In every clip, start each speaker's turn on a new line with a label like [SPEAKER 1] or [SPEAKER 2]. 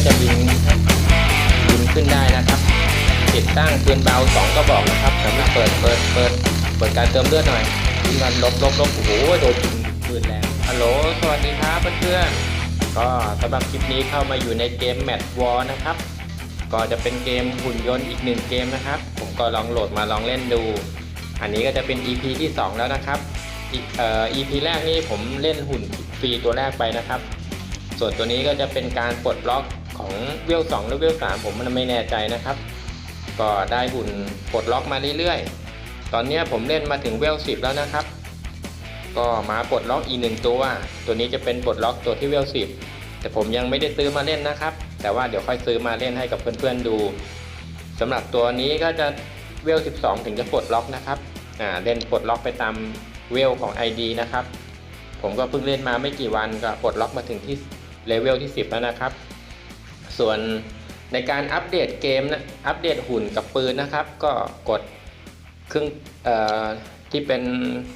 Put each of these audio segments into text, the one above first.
[SPEAKER 1] ก็จะบินบินขึ้นได้นะครับติดตั้งปืนเบาสองกระบอกนะครับสำหรับเปิดเปิดเปิดเปิดการเติมเลือดหน่อยยิงกันลบลบลบโอ้โหโดนยิงปืนแรงฮัลโหลสวัสดีครับเพื่อนๆก็สำหรับคลิปนี้เข้ามาอยู่ในเกมแมทวอลนะครับก็จะเป็นเกมหุ่นยนต์อีกหนึ่งเกมนะครับ ผมก็ลองโหลดมาลองเล่นดู อันนี้ก็จะเป็น EP ที่ 2 แล้วนะครับอีเอ่อ EP แรกนี่ผมเล่นหุ่นฟรีตัวแรกไปนะครับ ส่วนตัวนี้ก็จะเป็นการปลดล็อก ของเวล2หรือเวล3ผมมันไม่แน่ใจนะครับ ก็ได้หุ่นปลดล็อกมาเรื่อยๆ ตอนนี้ผมเล่นมาถึงเวล10แล้วนะครับ ก็มาปลดล็อกอีกหนึ่งตัว ตัวนี้จะเป็นปลดล็อกตัวที่เวล10แต่ผมยังไม่ได้ซื้อมาเล่นนะครับ แต่ว่าเดี๋ยวค่อยซื้อมาเล่นให้กับเพื่อนๆดูสำหรับตัวนี้ก็จะเวล 12 ถึงจะปลดล็อกนะครับอ่าเล่นปลดล็อกไปตามเวลของ ID นะครับ ผมก็เพิ่งเล่นมาไม่กี่วันก็ปลดล็อกมาถึงที่เลเวลที่ 10 แล้วนะครับ ส่วนในการอัปเดตเกมนะอัปเดตหุ่นกับปืนนะครับ ก็กดเครื่องอที่เป็น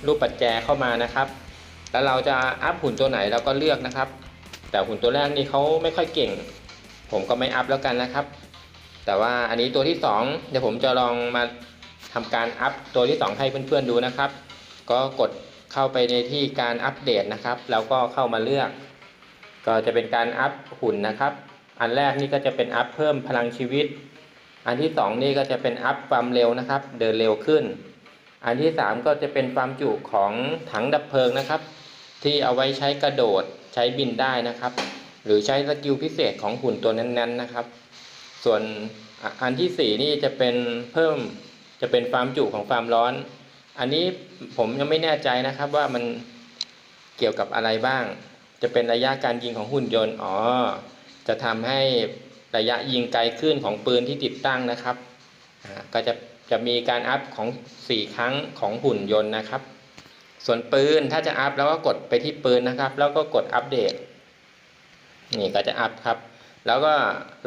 [SPEAKER 1] รูปปัจแจเข้ามานะครับ แล้วเราจะอัพหุ่นตัวไหนเราก็เลือกนะครับ แต่หุ่นตัวแรกนี่เขาไม่ค่อยเก่ง ผมก็ไม่อัพแล้วกันนะครับ แต่ว่าอันนี้ตัวที่ 2 เดี๋ยวผมจะลองมาทำการอัพตัวที่ 2 ให้เพื่อนๆดูนะครับ ก็กดเข้าไปในที่การอัปเดตนะครับ แล้วก็เข้ามาเลือก ก็จะเป็นการอัพหุ่นนะครับ อันแรกนี่ก็จะเป็นอัพเพิ่มพลังชีวิต อันที่2นี่ก็จะเป็นอัพความเร็วนะครับ เดินเร็วขึ้น อันที่3ก็จะเป็นความจุของถังดับเพลิงนะครับ ที่เอาไว้ใช้กระโดดใช้บินได้นะครับ หรือใช้สกิลพิเศษของหุ่นตัวนั้นๆนะครับ ส่วนอันที่4นี่จะเป็นเพิ่มจะเป็นความจุของความร้อน อันนี้ผมยังไม่แน่ใจนะครับว่ามันเกี่ยวกับอะไรบ้าง จะเป็นระยะการยิงของหุ่นยนต์อ๋อ จะทำให้ระยะยิงไกลขึ้นของปืนที่ติดตั้งนะครับ ก็จะจะมีการอัพของ 4 ครั้งของหุ่นยนต์นะครับ ส่วนปืนถ้าจะอัพแล้วก็กดไปที่ปืนนะครับ แล้วก็กดอัปเดต นี่ก็จะอัพครับ แล้วก็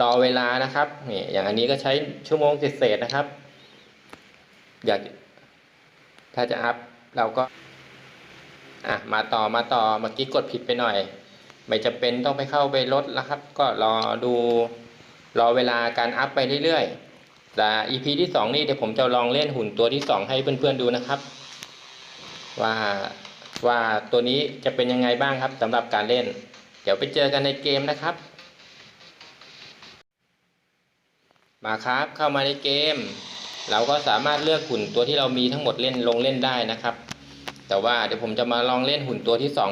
[SPEAKER 1] รอเวลานะครับนี่อย่างอันนี้ก็ใช้ชั่วโมงเศษนะครับ อยากถ้าจะอัพเราก็อะมาต่อมาต่อเมื่อกี้กดผิดไปหน่อย ไม่จะเป็นต้องไปเข้าไปลดแล้วครับ ก็รอดูรอเวลาการอัพไปเรื่อยๆแต่ EP ที่ 2 นี่เดี๋ยวผมจะลองเล่นหุ่นตัวที่ 2 ให้เพื่อนๆดูนะครับ ว่าว่าตัวนี้จะเป็นยังไงบ้างครับสำหรับการเล่น เดี๋ยวไปเจอกันในเกมนะครับ มาครับเข้ามาในเกม เราก็สามารถเลือกหุ่นตัวที่เรามีทั้งหมดเล่นลงเล่นได้นะครับ แต่ว่าเดี๋ยวผมจะมาลองเล่นหุ่นตัวที่สอง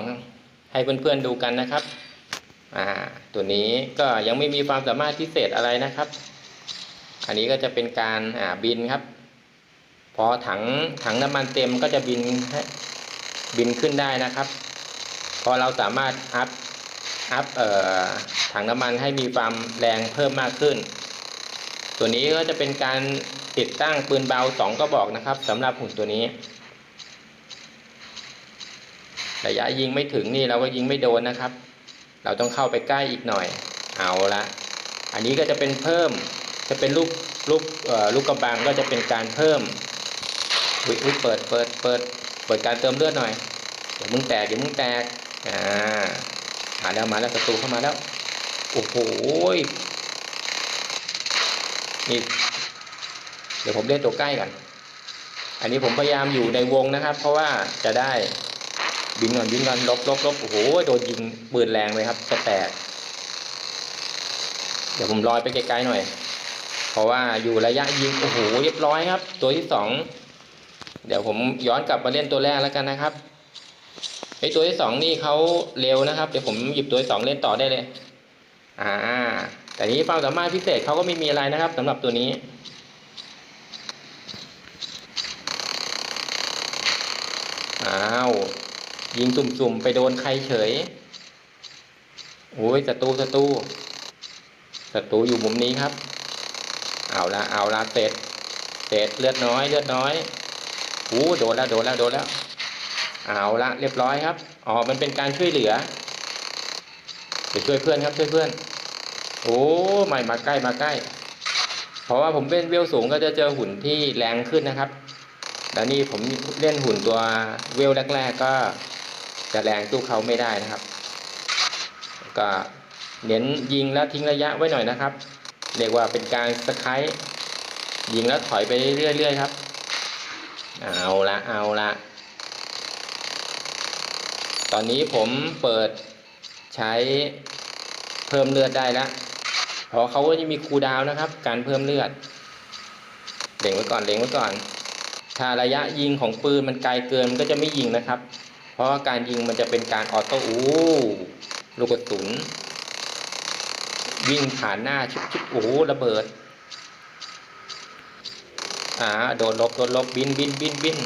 [SPEAKER 1] ให้เพื่อนๆดูกันนะครับอ่าตัวนี้ก็ยังไม่มีความสามารถพิเศษอะไรนะครับ อันนี้ก็จะเป็นการอ่าบินครับ พอถังถังน้ำมันเต็มก็จะบินบินขึ้นได้นะครับ พอเราสามารถอัพอัพเอ่อถังน้ำมันให้มีความแรงเพิ่มมากขึ้น ตัวนี้ก็จะเป็นการติดตั้งปืนเบาสองกระบอกนะครับสำหรับหุ่นตัวนี้ ระยะยิงไม่ถึงนี่เราก็ยิงไม่โดนนะครับ เราต้องเข้าไปใกล้อีกหน่อย เอาละอันนี้ก็จะเป็นเพิ่มจะเป็นลูกลูกลูกกระบังก็จะเป็นการเพิ่มอุ๊ยอุ๊ยเปิดเปิดเปิดเปิดการเติมเลือดหน่อยเดี๋ยวมึงแตกเดี๋ยวมึงแตกอ่ามาแล้วมาแล้วศัตรูเข้ามาแล้วโอ้โหนี่เดี๋ยวผมเล่นตัวใกล้กันอันนี้ผมพยายามอยู่ในวงนะครับ เพราะว่าจะได้ บินก่อนบินก่อนลบลบลบโอ้โหโดนยิงปืนแรงเลยครับจะแตก เดี๋ยวผมลอยไปไกลๆหน่อย เพราะว่าอยู่ระยะยิงโอ้โหเรียบร้อยครับ ตัวที่สองเดี๋ยวผมย้อนกลับมาเล่นตัวแรกแล้วกันนะครับไอตัวที่สองนี่เขาเร็วนะครับ เดี๋ยวผมหยิบตัวที่สองเล่นต่อได้เลย อ่า แต่นี้ความสามารถพิเศษเขาก็ไม่มีอะไรนะครับสำหรับตัวนี้ อ้าว ยิงสุ่มๆ ไปโดนใครเฉยโอ้ยศัตรูศัตรูศัตรูอยู่มุมนี้ครับ เอาละเอาละเสร็จเสร็จเลือดน้อย เลือดน้อยโอ้โดนแล้วโดนแล้วโดนแล้ว เอาละเรียบร้อยครับอ๋อมันเป็นการช่วยเหลือเดี๋ยวช่วยเพื่อนครับช่วยเพื่อน โอ้ไม่มาใกล้มาใกล้ เพราะว่าผมเป็นเวลสูงก็จะเจอหุ่นที่แรงขึ้นนะครับแล้วนี่ผมเล่นหุ่นตัวเวลแรก ๆ ก็ จะแรงสู้เขาไม่ได้นะครับ ก็เน้นยิงแล้วทิ้งระยะไว้หน่อยนะครับ เรียกว่าเป็นการสไครต์ยิงแล้วถอยไปเรื่อยๆครับ เอาละเอาละตอนนี้ผมเปิดใช้เพิ่มเลือดได้แล้วเพราะเขาก็จะมีคูดาวน์นะครับ การเพิ่มเลือดเล็งไว้ก่อนเล็งไว้ก่อน ถ้าระยะยิงของปืนมันไกลเกินมันก็จะไม่ยิงนะครับ เพราะการยิงมันจะเป็นการออโต้อู้ลูกกระสุนวิ่งผ่านหน้าชิบชิบโอ้ระเบิด อ่า โดนลบโดนลบบินบินบินบิน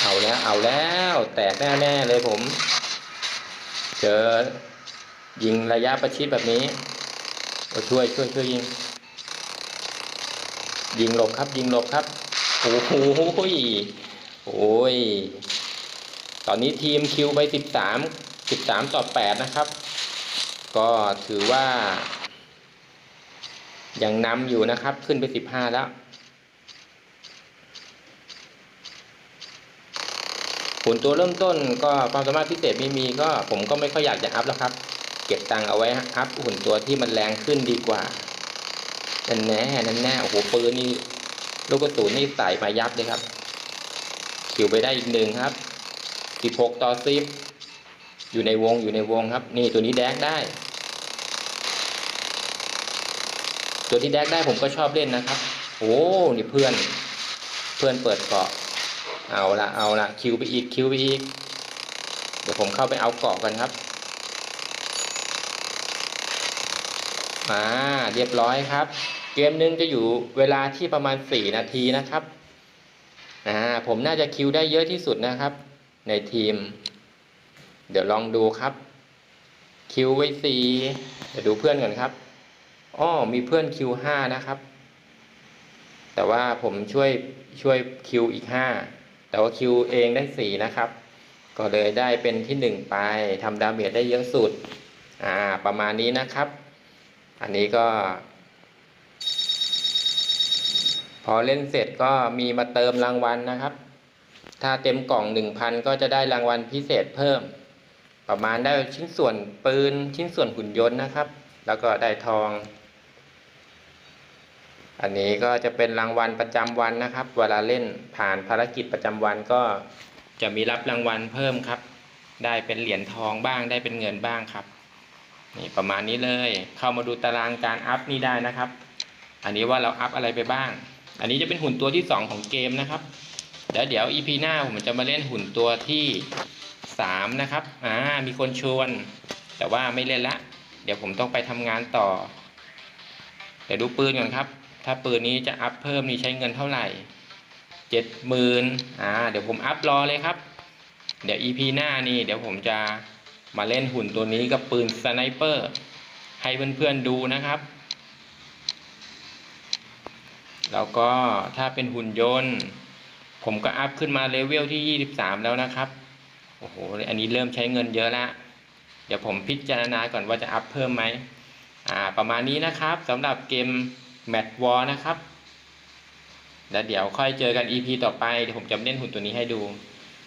[SPEAKER 1] เอาแล้วเอาแล้ว แตกแน่ๆเลยผม เจอยิงระยะประชิดแบบนี้ช่วยช่วยช่วยยิง ยิงหลบครับยิงหลบครับโอ้โห โอ้ย ตอนนี้ทีมคิวไปสิบสามสิบสามต่อแปดนะครับ ก็ถือว่า ยังนำอยู่นะครับ ขึ้นไปสิบห้าแล้ว ผลตัวเริ่มต้นก็ความสามารถพิเศษไม่มีก็ผมก็ไม่ค่อยอยากจะอัพแล้วครับ เก็บตังค์เอาไว้อัพหุ่นตัวที่มันแรงขึ้นดีกว่านั่นแน่นั่นแน่โอ้โหปืนนี่ลูกกระสุนนี่ใส่มายับเลยครับ คิวไปได้อีกหนึ่งครับสิบหกต่อสิบอยู่ในวงอยู่ในวงครับ นี่ตัวนี้แดกได้ ตัวที่แดกได้ผมก็ชอบเล่นนะครับโอ้นี่เพื่อน เพื่อนเปิดเกาะ เอาละเอาละคิวไปอีกคิวไปอีก เดี๋ยวผมเข้าไปเอาเกาะกันครับมาเรียบร้อยครับ เกมหนึงจะอยู่เวลาที่ประมาณ 4 นาทีนะครับ อ่าผมน่าจะคิวได้เยอะที่สุดนะครับ ในทีม เดี๋ยวลองดูครับ คิวไว้สี่เดี๋ยวดูเพื่อนก่อนครับอ้อมีเพื่อนคิวห้านะครับ แต่ว่าผมช่วยช่วยคิวอีกห้าแต่ว่าคิวเองได้สี่นะครับ ก็เลยได้เป็นที่หนึ่งไปทำดาเมจได้เยอะสุด อ่า ประมาณนี้นะครับ อันนี้ก็ พอเล่นเสร็จก็มีมาเติมรางวัลนะครับ ถ้าเต็มกล่องหนึ่งพันก็จะได้รางวัลพิเศษเพิ่ม ประมาณได้ชิ้นส่วนปืนชิ้นส่วนหุ่นยนต์นะครับ แล้วก็ได้ทอง อันนี้ก็จะเป็นรางวัลประจำวันนะครับ เวลาเล่นผ่านภารกิจประจำวันก็จะมีรับรางวัลเพิ่มครับ ได้เป็นเหรียญทองบ้างได้เป็นเงินบ้างครับ นี่ประมาณนี้เลย เข้ามาดูตารางการอัพนี่ได้นะครับ อันนี้ว่าเราอัพอะไรไปบ้าง อันนี้จะเป็นหุ่นตัวที่ 2 ของเกมนะครับ เดี๋ยวเดี๋ยว EP หน้าผมจะมาเล่นหุ่นตัวที่ 3 นะครับ อ่า มีคนชวน แต่ว่าไม่เล่นละ เดี๋ยวผมต้องไปทำงานต่อ เดี๋ยวดูปืนก่อนครับ ถ้าปืนนี้จะอัพเพิ่มนี่ใช้เงินเท่าไหร่เจ็ดหมื่นอ่า เดี๋ยวผมอัพรอเลยครับ เดี๋ยว EP หน้านี่เดี๋ยวผมจะมาเล่นหุ่นตัวนี้กับปืนสไนเปอร์ให้เพื่อนๆดูนะครับ แล้วก็ถ้าเป็นหุ่นยนต์ ผมก็อัพขึ้นมาเลเวลที่ 23 แล้วนะครับโอ้โหอันนี้เริ่มใช้เงินเยอะละเดี๋ยวผมพิจารณาก่อนว่าจะอัพเพิ่มไหมอ่าประมาณนี้นะครับสำหรับเกมแมตวอลนะครับแล้วเดี๋ยวค่อยเจอกัน EP ต่อไปเดี๋ยวผมจะเล่นหุ่นตัวนี้ให้ดู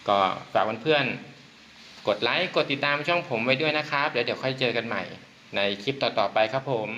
[SPEAKER 1] ก็ฝากเพื่อนๆกดไลค์กดติดตามช่องผมไว้ด้วยนะครับ เดี๋ยวเดี๋ยวค่อยเจอกันใหม่ ในคลิปต่อๆไปครับผม